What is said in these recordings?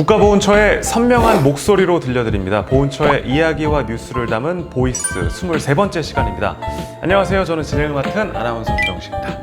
국가보훈처의 선명한 목소리로 들려드립니다. 보훈처의 이야기와 뉴스를 담은 보이스 23번째 시간입니다. 안녕하세요. 저는 진행을 맡은 아나운서 주정식입니다.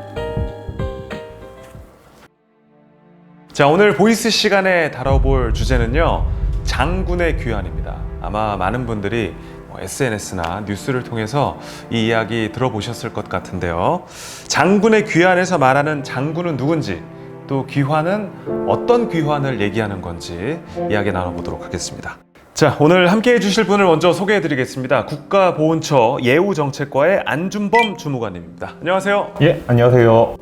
자, 오늘 보이스 시간에 다뤄볼 주제는요. 장군의 귀환입니다. 아마 많은 분들이 SNS나 뉴스를 통해서 이 이야기 들어보셨을 것 같은데요. 장군의 귀환에서 말하는 장군은 누군지, 또 귀환은 어떤 귀환을 얘기하는 건지 이야기 나눠보도록 하겠습니다. 자, 오늘 함께 해주실 분을 먼저 소개해 드리겠습니다. 국가보훈처 예우정책과의 안준범 주무관님입니다. 안녕하세요. 예, 안녕하세요.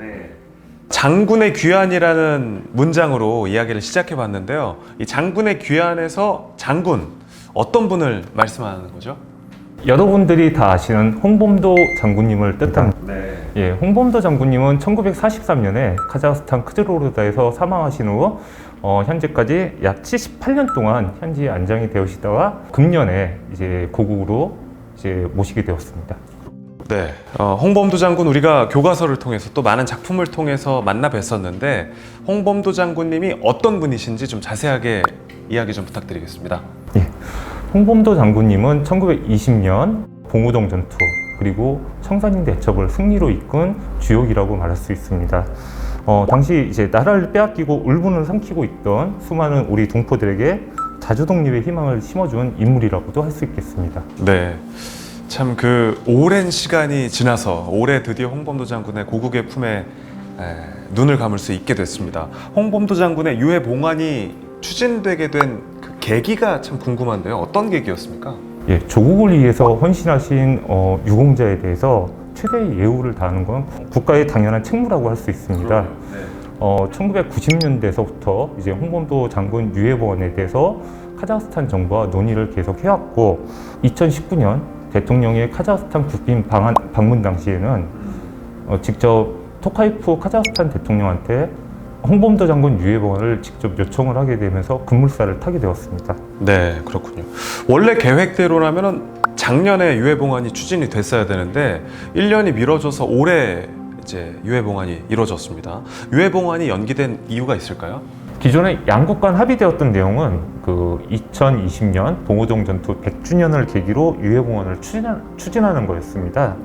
장군의 귀환이라는 문장으로 이야기를 시작해 봤는데요. 이 장군의 귀환에서 장군 어떤 분을 말씀하는 거죠? 여러분들이 다 아시는 홍범도 장군님을 뜻한 네. 예, 홍범도 장군님은 1943년에 카자흐스탄 크즈로르다에서 사망하신 후 어, 현재까지 약 78년 동안 현지에 안장이 되시다가 금년에 이제 고국으로 이제 모시게 되었습니다. 네. 어, 홍범도 장군 우리가 교과서를 통해서 또 많은 작품을 통해서 만나 뵀었는데 홍범도 장군님이 어떤 분이신지 좀 자세하게 이야기 좀 부탁드리겠습니다. 예. 홍범도 장군님은 1920년 봉우동 전투 그리고 청산인 대첩을 승리로 이끈 주역이라고 말할 수 있습니다. 어, 당시 이제 나라를 빼앗기고 울분을 삼키고 있던 수많은 우리 동포들에게 자주 독립의 희망을 심어준 인물이라고도 할 수 있겠습니다. 네. 참 그 오랜 시간이 지나서 올해 드디어 홍범도 장군의 고국의 품에 에, 눈을 감을 수 있게 됐습니다. 홍범도 장군의 유해 봉환이 추진되게 된그 계기가 참 궁금한데요. 어떤 계기였습니까? 예, 조국을 위해서 헌신하신 어, 유공자에 대해서 최대의 예우를 다하는 건 국가의 당연한 책무라고 할 수 있습니다. 네. 어, 1990년대서부터 이제 홍범도 장군 유해보원에 대해서 카자흐스탄 정부와 논의를 계속 해왔고 2019년 대통령의 카자흐스탄 국빈 방문 당시에는 어, 직접 토카이프 카자흐스탄 대통령한테 홍범도 장군 유해보원을 직접 요청을 하게 되면서 급물살을 타게 되었습니다. 네, 그렇군요. 원래 계획대로라면은 작년에 유해 봉환이 추진이 됐어야 되는데 1년이 미뤄져서 올해 이제 유해 봉환이 이루어졌습니다. 유해 봉환이 연기된 이유가 있을까요? 기존에 양국 간 합의되었던 내용은 그 2020년 봉오동 전투 100주년을 계기로 유해봉원을 추진하, 추진하 는 거였습니다.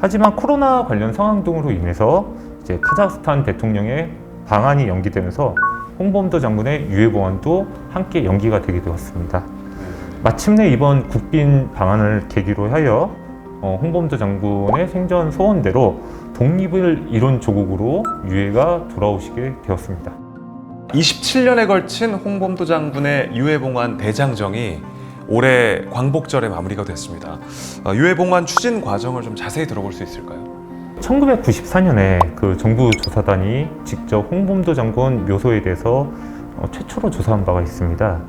하지만 코로나 관련 상황 등으로 인해서 이제 카자흐스탄 대통령의 방한이 연기되면서 홍범도 장군의 유해봉원도 함께 연기가 되게 되었습니다. 마침내 이번 국빈 방한을 계기로 하여 어, 홍범도 장군의 생전 소원대로 독립을 이룬 조국으로 유해가 돌아오시게 되었습니다. 27년에 걸친 홍범도 장군의 유해 봉환 대장정이 올해 광복절에 마무리가 됐습니다. 어, 유해 봉환 추진 과정을 좀 자세히 들어볼 수 있을까요? 1994년에 그 정부 조사단이 직접 홍범도 장군 묘소에 대해서 어, 최초로 조사한 바가 있습니다.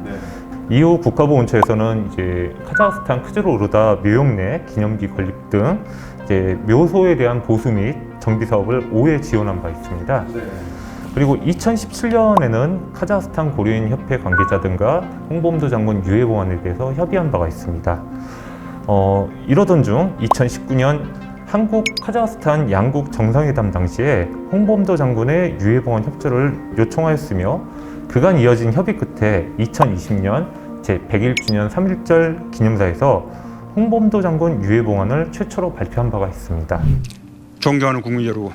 이후 국가보훈처에서는 이제 카자흐스탄 크즈로르다 묘역 내 기념비 건립 등 이제 묘소에 대한 보수 및 정비 사업을 5회 지원한 바 있습니다. 그리고 2017년에는 카자흐스탄 고려인 협회 관계자 등과 홍범도 장군 유해 보안에 대해서 협의한 바가 있습니다. 어, 이러던 중 2019년 한국 카자흐스탄 양국 정상회담 당시에 홍범도 장군의 유해 보안 협조를 요청하였으며 그간 이어진 협의 끝에 2020년 제 101주년 3.1절 기념사에서 홍범도 장군 유해 봉안을 최초로 발표한 바가 있습니다. 존경하는 국민 여러분,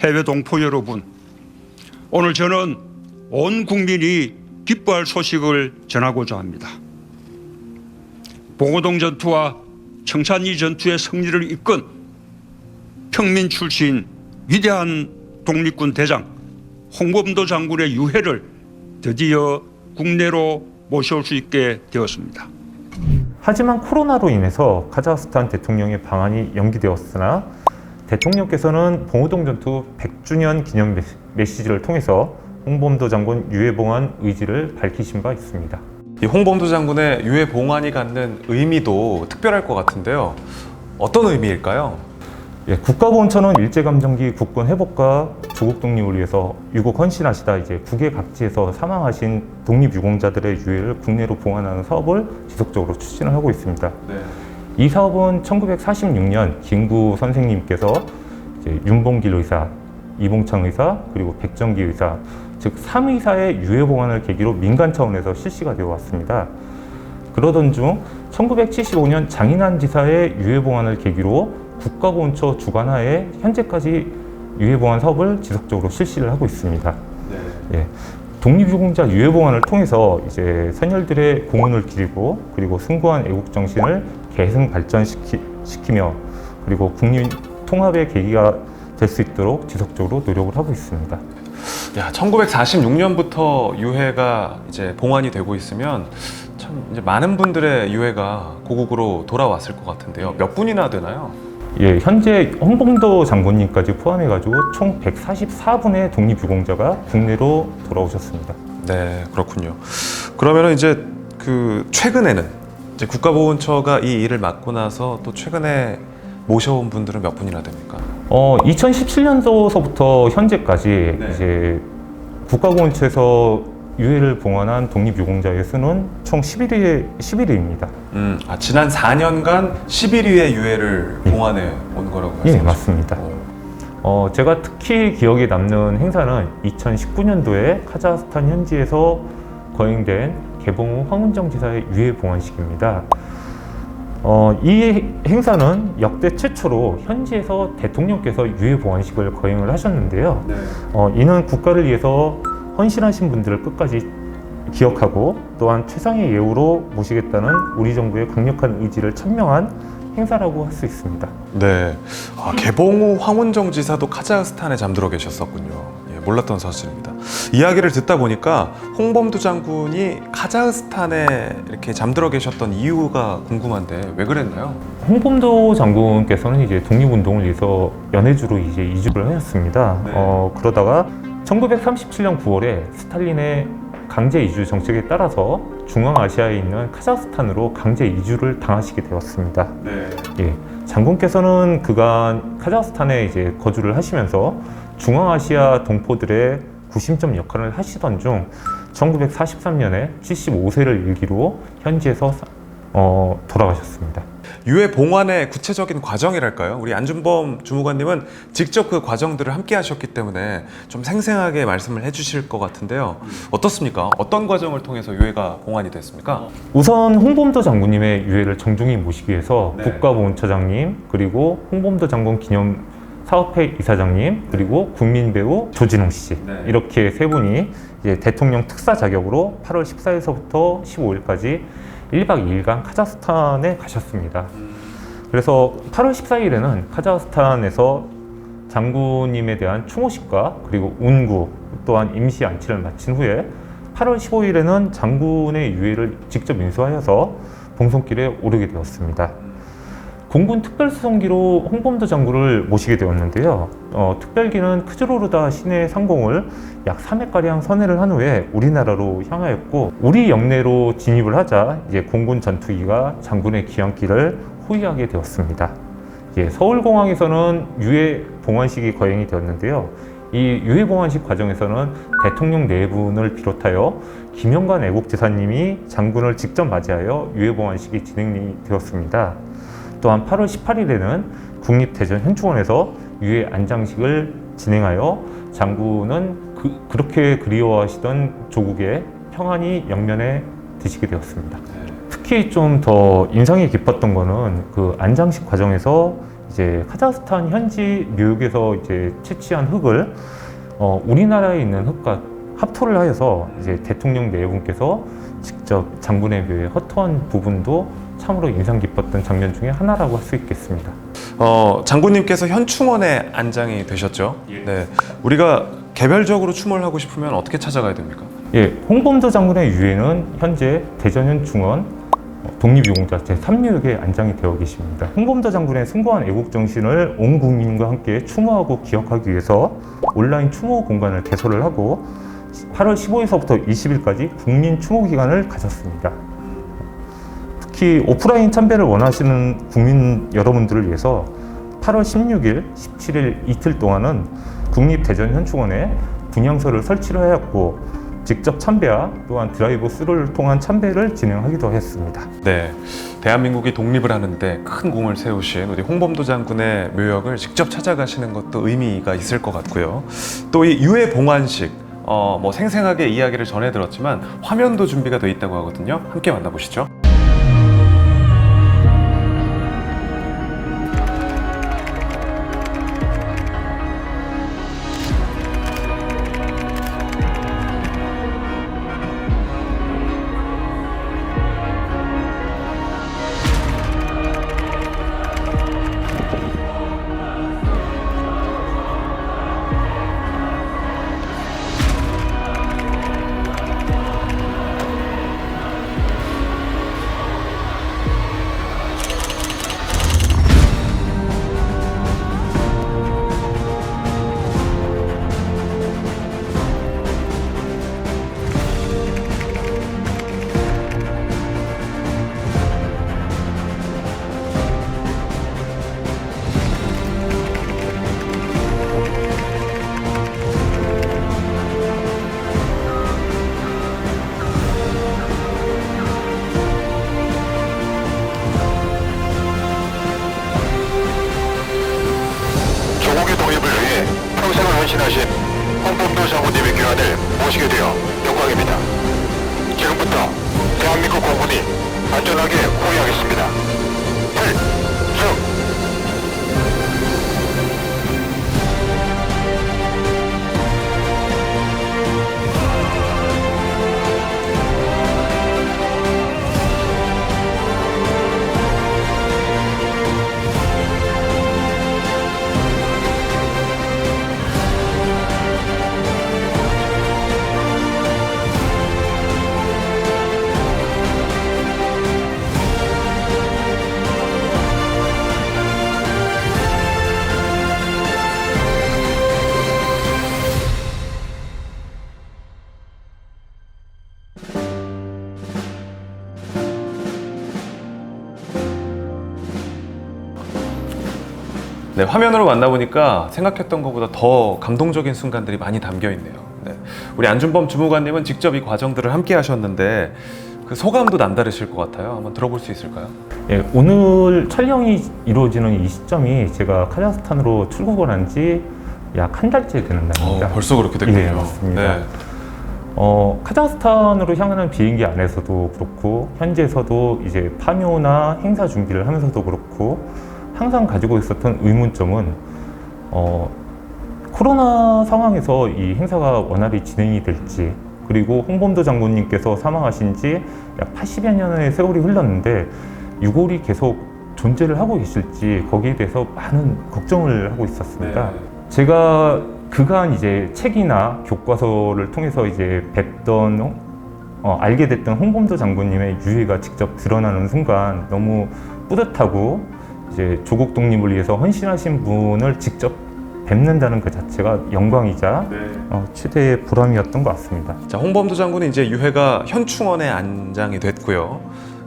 해외 동포 여러분, 오늘 저는 온 국민이 기뻐할 소식을 전하고자 합니다. 봉오동 전투와 청산리 전투의 승리를 이끈 평민 출신 위대한 독립군 대장 홍범도 장군의 유해를 드디어 국내로 모셔올 수 있게 되었습니다. 하지만 코로나로 인해서 카자흐스탄 대통령의 방한이 연기되었으나 대통령께서는 봉오동 전투 100주년 기념 메시- 메시지를 통해서 홍범도 장군 유해봉한 의지를 밝히신 바 있습니다. 이 홍범도 장군의 유해 봉환이 갖는 의미도 특별할 것 같은데요. 어떤 의미일까요? 예, 국가보훈처는 일제감정기 국군 회복과 조국 독립을 위해서 유국 헌신하시다 이제 국외 각지에서 사망하신 독립유공자들의 유해를 국내로 봉환하는 사업을 지속적으로 추진을 하고 있습니다. 이 사업은 1946년 김구 선생님께서 이제 윤봉길 의사, 이봉창 의사, 그리고 백정기 의사 즉 3의사의 유해 봉환을 계기로 민간 차원에서 실시가 되어 왔습니다. 그러던 중 1975년 장인환 지사의 유해 봉환을 계기로 국가보훈처 주관하에 현재까지 유해 봉환 사업을 지속적으로 실시를 하고 있습니다. 예. 독립유공자 유해봉환을 통해서 이제 선열들의 공헌을 기리고 그리고 숭고한 애국 정신을 계승 발전시키며 그리고 국민 통합의 계기가 될 수 있도록 지속적으로 노력을 하고 있습니다. 야, 1946년부터 유해가 이제 봉환이 되고 있으면 참 이제 많은 분들의 유해가 고국으로 돌아왔을 것 같은데요. 몇 분이나 되나요? 예, 현재 홍범도 장군님까지 포함해가지고 총 144분의 독립유공자가 국내로 돌아오셨습니다. 네, 그렇군요. 그러면 이제 그 최근에는 이제 국가보훈처가 이 일을 맡고 나서 또 최근에 모셔온 분들은 몇 분이나 됩니까? 어, 2017년도서부터 현재까지 네. 이제 국가공원처에서 유해를 봉헌한 독립유공자의 수는 총 11위, 11위입니다. 음, 아, 지난 4년간 11위의 유해를 봉환해 온 거라고 예, 말씀하셨죠? 맞습니다. 어, 어, 제가 특히 기억에 남는 행사는 2019년도에 카자흐스탄 현지에서 거행된 개봉 후 황운정 지사의 유해 봉헌식입니다. 어, 이 행사는 역대 최초로 현지에서 대통령께서 유해 봉헌식을 거행을 하셨는데요. 네. 어, 이는 국가를 위해서 헌신하신 분들을 끝까지 기억하고 또한 최상의 예우로 모시겠다는 우리 정부의 강력한 의지를 천명한 행사라고 할 수 있습니다. 네. 아, 개봉 후 황운정 지사도 카자흐스탄에 잠들어 계셨었군요. 예, 몰랐던 사실입니다. 이야기를 듣다 보니까 홍범도 장군이 카자흐스탄에 이렇게 잠들어 계셨던 이유가 궁금한데 왜 그랬나요? 홍범도 장군께서는 이제 독립운동을 위해서 연해주로 이제 이주를 하였습니다. 네. 어, 그러다가 1937년 9월에 스탈린의 강제 이주 정책에 따라서 중앙아시아에 있는 카자흐스탄으로 강제 이주를 당하시게 되었습니다. 네. 예, 장군께서는 그간 카자흐스탄에 이제 거주를 하시면서 중앙아시아 동포들의 구심점 역할을 하시던 중 1943년에 75세를 일기로 현지에서 어, 돌아가셨습니다. 유해 봉환의 구체적인 과정이랄까요? 우리 안준범 주무관님은 직접 그 과정들을 함께 하셨기 때문에 좀 생생하게 말씀을 해주실 것 같은데요. 어떻습니까? 어떤 과정을 통해서 유해가 봉환이 됐습니까? 우선 홍범도 장군님의 유해를 정중히 모시기 위해서 네. 국가보훈처장님 그리고 홍범도 장군 기념 사업회 이사장님 그리고 국민 배우 조진웅 씨 네. 이렇게 세 분이 이제 대통령 특사 자격으로 8월 14일서부터 15일까지 1박 2일간 카자흐스탄에 가셨습니다. 그래서 8월 14일에는 카자흐스탄에서 장군님에 대한 추모식과 그리고 운구 또한 임시 안치를 마친 후에 8월 15일에는 장군의 유해를 직접 인수하여서 봉송길에 오르게 되었습니다. 공군 특별수송기로 홍범도 장군을 모시게 되었는데요. 어, 특별기는 크즈로르다 시내 상공을 약 3회가량 선회를 한 후에 우리나라로 향하였고 우리 영내로 진입을 하자 이제 공군 전투기가 장군의 귀향길을 호위하게 되었습니다. 이제 서울공항에서는 유해 봉환식이 거행이 되었는데요. 이 유해 봉환식 과정에서는 대통령 네 분을 비롯하여 김영관 애국지사님이 장군을 직접 맞이하여 유해 봉환식이 진행이 되었습니다. 또한 8월 18일에는 국립대전 현충원에서 유해 안장식을 진행하여 장군은 그, 그렇게 그리워하시던 조국의 평안이 영면에 드시게 되었습니다. 특히 좀 더 인상이 깊었던 거는 그 안장식 과정에서 이제 카자흐스탄 현지 묘역에서 이제 채취한 흙을 어, 우리나라에 있는 흙과 합토를 하여서 이제 대통령 내분께서 직접 장군의 묘에 허투한 부분도 참으로 인상 깊었던 장면 중에 하나라고 할 수 있겠습니다. 어, 장군님께서 현충원에 안장이 되셨죠? 네. 우리가 개별적으로 추모를 하고 싶으면 어떻게 찾아가야 됩니까? 예, 홍범도 장군의 유해는 현재 대전현 중원 독립유공자 제3묘역에 안장이 되어 계십니다. 홍범도 장군의 숭고한 애국 정신을 온 국민과 함께 추모하고 기억하기 위해서 온라인 추모 공간을 개설을 하고 8월 15일서부터 20일까지 국민 추모 기간을 가졌습니다. 특히 오프라인 참배를 원하시는 국민 여러분들을 위해서 8월 16일, 17일 이틀 동안은 국립대전현충원에 분향소를 설치를 하였고 직접 참배와 또한 드라이브 스루를 통한 참배를 진행하기도 했습니다. 네. 대한민국이 독립을 하는데 큰 공을 세우신 우리 홍범도 장군의 묘역을 직접 찾아가시는 것도 의미가 있을 것 같고요. 또 이 유해 봉환식 어, 뭐 생생하게 이야기를 전해 들었지만 화면도 준비가 돼 있다고 하거든요. 함께 만나보시죠. 안전하 네, 화면으로 만나보니까 생각했던 것보다 더 감동적인 순간들이 많이 담겨 있네요. 네. 우리 안준범 주무관님은 직접 이 과정들을 함께 하셨는데 그 소감도 남다르실 것 같아요. 한번 들어볼 수 있을까요? 예, 오늘 촬영이 이루어지는 이 시점이 제가 카자흐스탄으로 출국을 한 지 약 한 달째 되는 날입니다. 어, 벌써 그렇게 됐군요. 예, 맞습니다. 네. 어, 카자흐스탄으로 향하는 비행기 안에서도 그렇고 현지에서도 이제 파묘나 행사 준비를 하면서도 그렇고 항상 가지고 있었던 의문점은 어, 코로나 상황에서 이 행사가 원활히 진행이 될지 그리고 홍범도 장군님께서 사망하신 지 약 80여 년의 세월이 흘렀는데 유골이 계속 존재를 하고 계실지 거기에 대해서 많은 걱정을 하고 있었습니다. 네. 제가 그간 이제 책이나 교과서를 통해서 이제 뵀던 어, 알게 됐던 홍범도 장군님의 유해가 직접 드러나는 순간 너무 뿌듯하고 이제 조국 독립을 위해서 헌신하신 분을 직접 뵙는다는 그 자체가 영광이자 네. 어, 최대의 보람이었던 것 같습니다. 자, 홍범도 장군은 이제 유해가 현충원에 안장이 됐고요.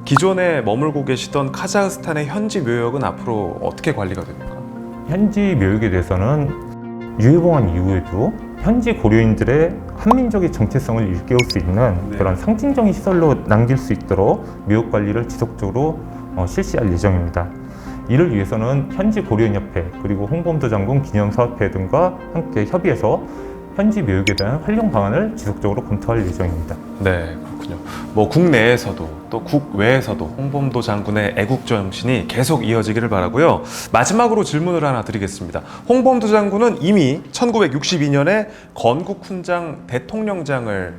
기존에 머물고 계시던 카자흐스탄의 현지 묘역은 앞으로 어떻게 관리가 됩니까? 현지 묘역에 대해서는 유해봉환 이후에도 현지 고려인들의 한민족의 정체성을 일깨울 수 있는 네. 그런 상징적인 시설로 남길 수 있도록 묘역 관리를 지속적으로 어, 실시할 예정입니다. 이를 위해서는 현지 고려인협회 그리고 홍범도 장군 기념사업회 등과 함께 협의해서 현지 묘역에 대한 활용 방안을 지속적으로 검토할 예정입니다. 네, 그렇군요. 뭐 국내에서도 또 국외에서도 홍범도 장군의 애국 정신이 계속 이어지기를 바라고요. 마지막으로 질문을 하나 드리겠습니다. 홍범도 장군은 이미 1962년에 건국 훈장 대통령장을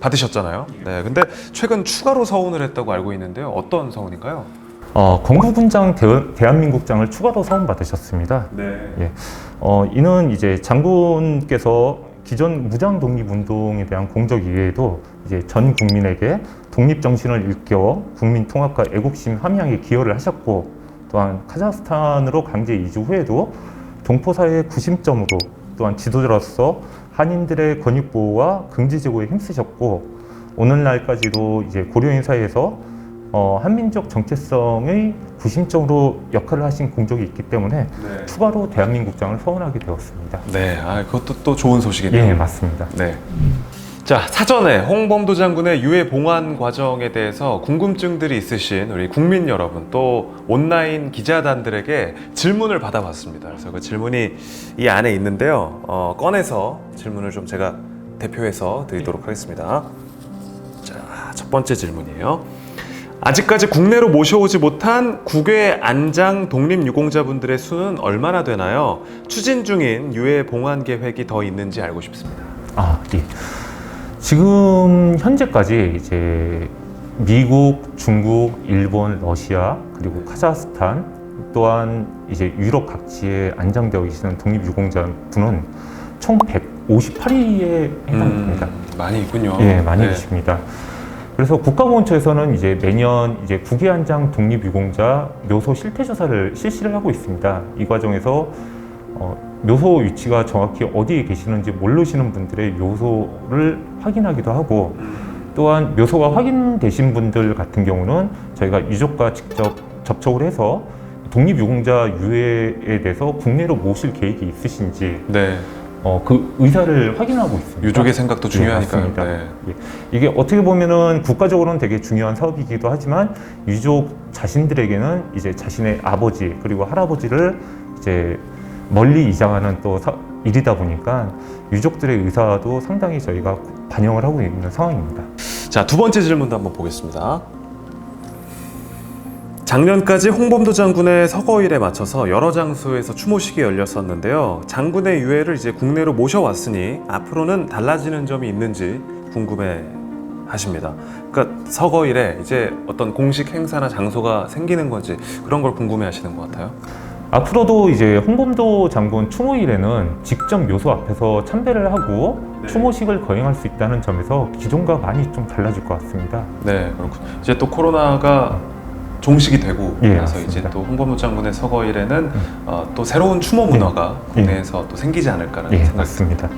받으셨잖아요. 네, 근데 최근 추가로 서운을 했다고 알고 있는데요. 어떤 서운인가요? 어, 건국훈장 대, 대한 민국장을 추가로 사원받으셨습니다. 네. 어, 이는 이제 장군께서 기존 무장 독립 운동에 대한 공적 이외에도 이제 전 국민에게 독립 정신을 일깨워 국민 통합과 애국심 함양에 기여를 하셨고 또한 카자흐스탄으로 강제 이주 후에도 동포 사회의 구심점으로 또한 지도자로서 한인들의 권익 보호와 긍지 제고에 힘쓰셨고 오늘날까지도 이제 고려인 사회에서 어, 한민족 정체성의 구심점으로 역할을 하신 공적이 있기 때문에 네. 추가로 대한민국장을 서원하게 되었습니다. 네, 아, 그것도 또 좋은 소식이네요. 예, 맞습니다. 네. 자, 사전에 홍범도 장군의 유해 봉환 과정에 대해서 궁금증들이 있으신 우리 국민 여러분 또 온라인 기자단들에게 질문을 받아봤습니다. 그래서 그 질문이 이 안에 있는데요. 어, 꺼내서 질문을 좀 제가 대표해서 드리도록 하겠습니다. 자, 첫 번째 질문이에요. 아직까지 국내로 모셔오지 못한 국외 안장 독립유공자분들의 수는 얼마나 되나요? 추진 중인 유해 봉환 계획이 더 있는지 알고 싶습니다. 아, 예. 지금 현재까지 이제 미국, 중국, 일본, 러시아 그리고 카자흐스탄 또한 이제 유럽 각지에 안장되어 계시는 독립유공자 분은 총 158위에 해당됩니다. 음, 많이 있군요. 예, 많이 네. 계십니다. 그래서 국가보훈처에서는 이제 매년 이제 국외안장 독립유공자 묘소 실태 조사를 실시를 하고 있습니다. 이 과정에서 어, 묘소 위치가 정확히 어디에 계시는지 모르시는 분들의 묘소를 확인하기도 하고 또한 묘소가 확인되신 분들 같은 경우는 저희가 유족과 직접 접촉을 해서 독립유공자 유해에 대해서 국내로 모실 계획이 있으신지 네, 어, 그 의사를 확인하고 있습니다. 유족의 생각도 중요하니까요. 예, 맞습니다. 네. 예. 이게 어떻게 보면은 국가적으로는 되게 중요한 사업이기도 하지만 유족 자신들에게는 이제 자신의 아버지 그리고 할아버지를 이제 멀리 이장하는 또 사- 일이다 보니까 유족들의 의사도 상당히 저희가 반영을 하고 있는 상황입니다. 자, 두 번째 질문도 한번 보겠습니다. 작년까지 홍범도 장군의 서거일에 맞춰서 여러 장소에서 추모식이 열렸었는데요. 장군의 유해를 이제 국내로 모셔왔으니 앞으로는 달라지는 점이 있는지 궁금해 하십니다. 그러니까 서거일에 이제 어떤 공식 행사나 장소가 생기는 건지 그런 걸 궁금해 하시는 것 같아요. 앞으로도 이제 홍범도 장군 추모일에는 직접 묘소 앞에서 참배를 하고 네. 추모식을 거행할 수 있다는 점에서 기존과 많이 좀 달라질 것 같습니다. 네, 그렇군. 이제 또 코로나가 종식이 되고 예, 그래서 이제 맞습니다. 또 홍범도 장군의 서거일에는 어, 또 새로운 추모 문화가 예. 국내에서 또 생기지 않을까라는 예, 생각이 맞습니다.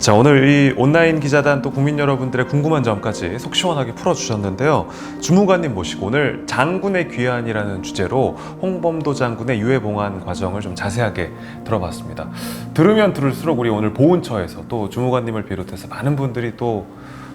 자 오늘 이 온라인 기자단 또 국민 여러분들의 궁금한 점까지 속 시원하게 풀어주셨는데요 주무관님 모시고 오늘 장군의 귀환이라는 주제로 홍범도 장군의 유해 봉환 과정을 좀 자세하게 들어봤습니다 들으면 들을수록 우리 오늘 보훈처에서 또 주무관님을 비롯해서 많은 분들이 또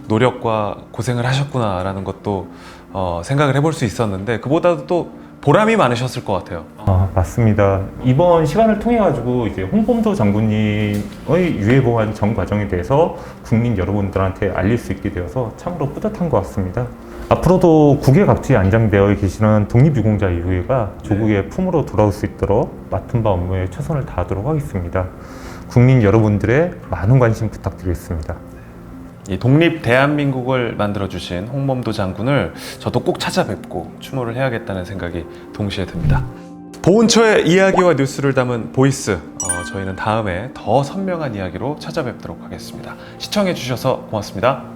노력과 고생을 하셨구나라는 것도 어, 생각을 해볼 수 있었는데 그보다도 또 보람이 많으셨을 것 같아요 아, 맞습니다. 이번 시간을 통해 가지고 이제 홍범도 장군님의 유해 보관 전 과정에 대해서 국민 여러분들한테 알릴 수 있게 되어서 참으로 뿌듯한 것 같습니다. 앞으로도 국외 각지에 안장되어 계시는 독립유공자 유해가 조국의 품으로 돌아올 수 있도록 맡은 바 업무에 최선을 다하도록 하겠습니다. 국민 여러분들의 많은 관심 부탁드리겠습니다. 이 독립 대한민국을 만들어 주신 홍범도 장군을 저도 꼭 찾아뵙고 추모를 해야겠다는 생각이 동시에 듭니다. 보훈처의 이야기와 뉴스를 담은 보이스 어, 저희는 다음에 더 선명한 이야기로 찾아뵙도록 하겠습니다. 시청해 주셔서 고맙습니다.